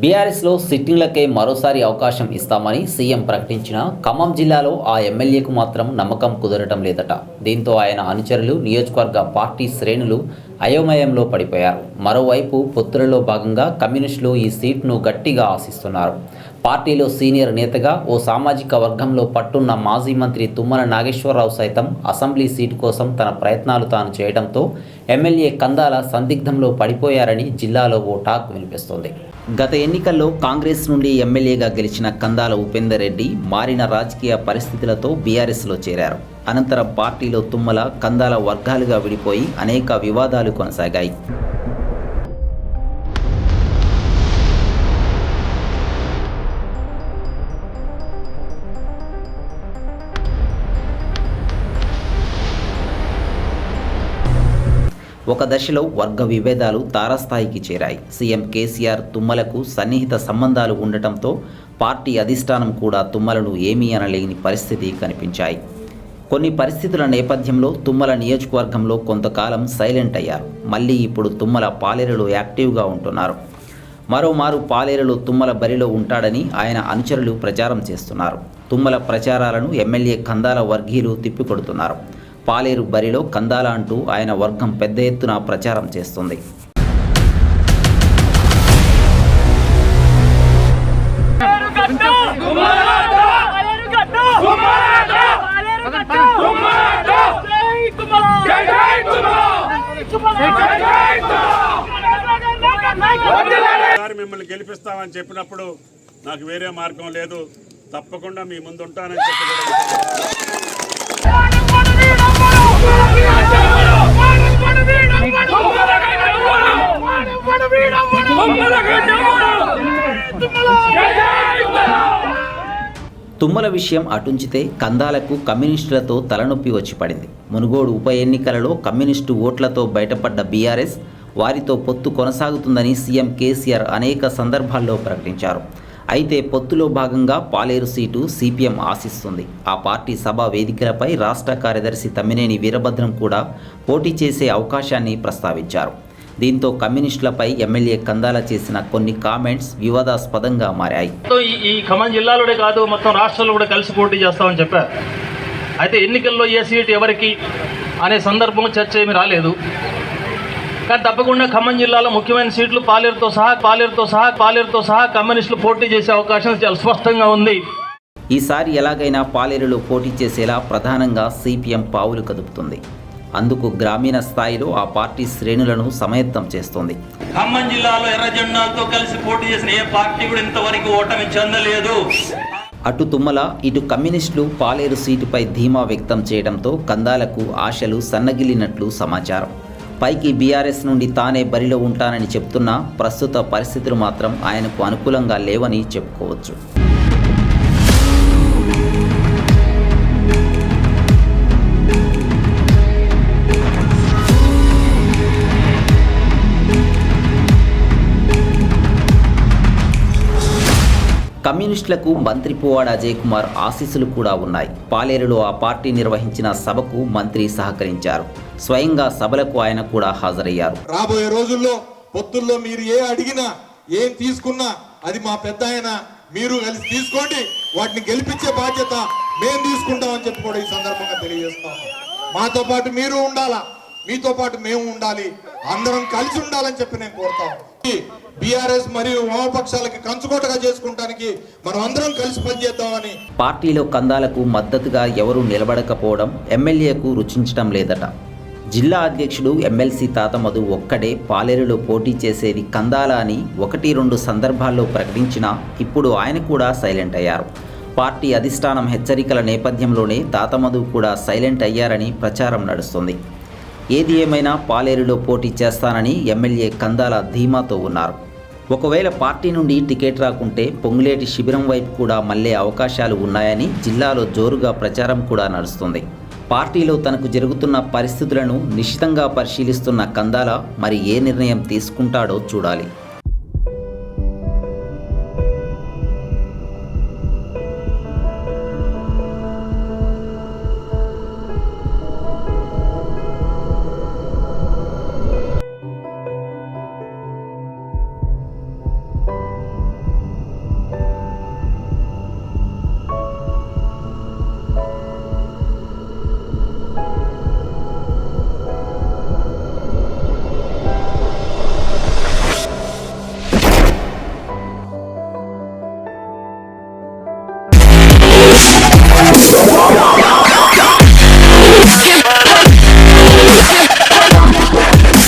బీఆర్ఎస్లో సిట్టింగ్లకే మరోసారి అవకాశం ఇస్తామని సీఎం ప్రకటించిన ఖమ్మం జిల్లాలో ఆ ఎమ్మెల్యేకు మాత్రం నమ్మకం కుదరటం లేదట. దీంతో ఆయన అనుచరులు నియోజకవర్గ పార్టీ శ్రేణులు అయోమయంలో పడిపోయారు. మరోవైపు పొత్తులలో భాగంగా కమ్యూనిస్టులు ఈ సీట్ను గట్టిగా ఆశిస్తున్నారు. పార్టీలో సీనియర్ నేతగా ఓ సామాజిక వర్గంలో పట్టున్న మాజీ మంత్రి తుమ్మల నాగేశ్వరరావు సైతం అసెంబ్లీ సీటు కోసం తన ప్రయత్నాలు తాను చేయడంతో ఎమ్మెల్యే కందాల సందిగ్ధంలో పడిపోయారని జిల్లాలో ఓ టాక్ వినిపిస్తోంది. గత ఎన్నికల్లో కాంగ్రెస్ నుండి ఎమ్మెల్యేగా గెలిచిన కందాల ఉపేందర్ రెడ్డి మారిన రాజకీయ పరిస్థితులతో బీఆర్ఎస్లో చేరారు. అనంతరం పార్టీలో తుమ్మల కందాల వర్గాలుగా విడిపోయి అనేక వివాదాలు కొనసాగాయి. ఒక దశలో వర్గ విభేదాలు తారస్థాయికి చేరాయి. సీఎం కేసీఆర్ తుమ్మలకు సన్నిహిత సంబంధాలు ఉండటంతో పార్టీ అధిష్టానం కూడా తుమ్మలను ఏమీ అనలేని పరిస్థితి కనిపించాయి. కొన్ని పరిస్థితుల నేపథ్యంలో తుమ్మల నియోజకవర్గంలో కొంతకాలం సైలెంట్ అయ్యారు. మళ్ళీ ఇప్పుడు తుమ్మల పాలేరులో యాక్టివ్గా ఉంటున్నారు. మరోమారు పాలేరులో తుమ్మల బరిలో ఉంటాడని ఆయన అనుచరులు ప్రచారం చేస్తున్నారు. తుమ్మల ప్రచారాలను ఎమ్మెల్యే కందాల వర్గీయులు తిప్పికొడుతున్నారు. పాలేరు బరిలో కందాల అంటూ ఆయన వర్గం పెద్ద ఎత్తున ప్రచారం చేస్తుంది. మిమ్మల్ని గెలిపిస్తామని చెప్పినప్పుడు నాకు వేరే మార్గం లేదు. తప్పకుండా మీ ముందు ఉంటానని చెప్పి తుమ్మల విషయం అటుంచితే కందాలకు కమ్యూనిస్టులతో తలనొప్పి వచ్చి పడింది. మునుగోడు ఉప ఎన్నికలలో కమ్యూనిస్టు ఓట్లతో బయటపడ్డ బీఆర్ఎస్ వారితో పొత్తు కొనసాగుతుందని సీఎం కేసీఆర్ అనేక సందర్భాల్లో ప్రకటించారు. అయితే పొత్తులో భాగంగా పాలేరు సీటు సిపిఎం ఆశిస్తుంది. ఆ పార్టీ సభ వేదికలపై రాష్ట్ర కార్యదర్శి తమ్మినేని వీరభద్రం కూడా పోటీ చేసే అవకాశాన్ని ప్రస్తావించారు. దీంతో కమ్యూనిస్టులపై ఎమ్మెల్యే కందాల చేసిన కొన్ని కామెంట్స్ వివాదాస్పదంగా మారాయి. ఈ ఈ ఖమ్మం జిల్లాలోనే కాదు మొత్తం రాష్ట్రాల్లో కూడా కలిసి పోటీ చేస్తామని చెప్పారు. అయితే ఎన్నికల్లో ఏ సీట్ ఎవరికి అనే సందర్భం చర్చ ఏమి రాలేదు. కానీ తప్పకుండా ఖమ్మం జిల్లాలో ముఖ్యమైన సీట్లు పాలేరుతో సహా పాలేరుతో సహా పాలేరుతో సహా కమ్యూనిస్టులు పోటీ చేసే అవకాశం చాలా స్పష్టంగా ఉంది. ఈసారి ఎలాగైనా పాలేరులో పోటీ చేసేలా ప్రధానంగా సిపిఎం పావులు కదుపుతుంది. అందుకు గ్రామీణ స్థాయిలో ఆ పార్టీ శ్రేణులను సమయత్తం చేస్తోంది. ఖమ్మం జిల్లాలో ఎర్ర జెండాలతో కలిసి పోటీ చేసిన ఏ పార్టీ కూడా ఇంతవరకు ఓటమి చెందలేదు. అటు తుమ్మల ఇటు కమ్యూనిస్టులు పాలేరు సీటుపై ధీమా వ్యక్తం చేయడంతో కందాలకు ఆశలు సన్నగిల్లినట్లు సమాచారం. పైకి బీఆర్ఎస్ నుండి తానే బరిలో ఉంటానని చెప్తున్నా ప్రస్తుత పరిస్థితులు మాత్రం ఆయనకు అనుకూలంగా లేవని చెప్పుకోవచ్చు. కమ్యూనిస్టులకు మంత్రి పువ్వాడ అజయ్ కుమార్ ఆశీస్సులు కూడా ఉన్నాయి. పాలేరులో ఆ పార్టీ నిర్వహించిన సభకు మంత్రి సహకరించారు. స్వయంగా సభలకు ఆయన కూడా హాజరయ్యారు. రాబోయే రోజుల్లో పొత్తుల్లో మీరు ఏ అడిగినా ఏం తీసుకున్నా అది మా పెద్ద ఆయన మీరు కలిసి తీసుకోండి. వాటిని గెలిపించే బాధ్యత మేము తీసుకుంటామని చెప్పి కూడా ఈ సందర్భంగా తెలియజేస్తాం మాతో పాటు మీరు ఉండాలా? మీతో పాటు మేము ఉండాలి. అందరం కలిసి ఉండాలని చెప్పి నేను కోరుతాం బీఆర్ఎస్ మరియు వామపక్షాలకి కంచుకోటగా చేసుకుంటానికి మనం అందరం కలిసి పనిచేద్దామని పార్టీలో కందాలకు మద్దతుగా ఎవరూ నిలబడకపోవడం ఎమ్మెల్యేకు రుచించడం లేదట. జిల్లా అధ్యక్షుడు ఎమ్మెల్సీ తాత మధు ఒక్కడే పాలేరులో పోటీ చేసేది కందాల అని ఒకటి రెండు సందర్భాల్లో ప్రకటించినా ఇప్పుడు ఆయన కూడా సైలెంట్ అయ్యారు. పార్టీ అధిష్టానం హెచ్చరికల నేపథ్యంలోనే తాతమధు కూడా సైలెంట్ అయ్యారని ప్రచారం నడుస్తుంది. ఏది ఏమైనా పాలేరులో పోటీ చేస్తానని ఎమ్మెల్యే కందాల ధీమాతో ఉన్నారు. ఒకవేళ పార్టీ నుండి టికెట్ రాకుంటే పొంగులేటి శిబిరం వైపు కూడా మళ్ళే అవకాశాలు ఉన్నాయని జిల్లాలో జోరుగా ప్రచారం కూడా నడుస్తుంది. పార్టీలో తనకు జరుగుతున్న పరిస్థితులను నిశితంగా పరిశీలిస్తున్న కందాల మరి ఏ నిర్ణయం తీసుకుంటాడో చూడాలి.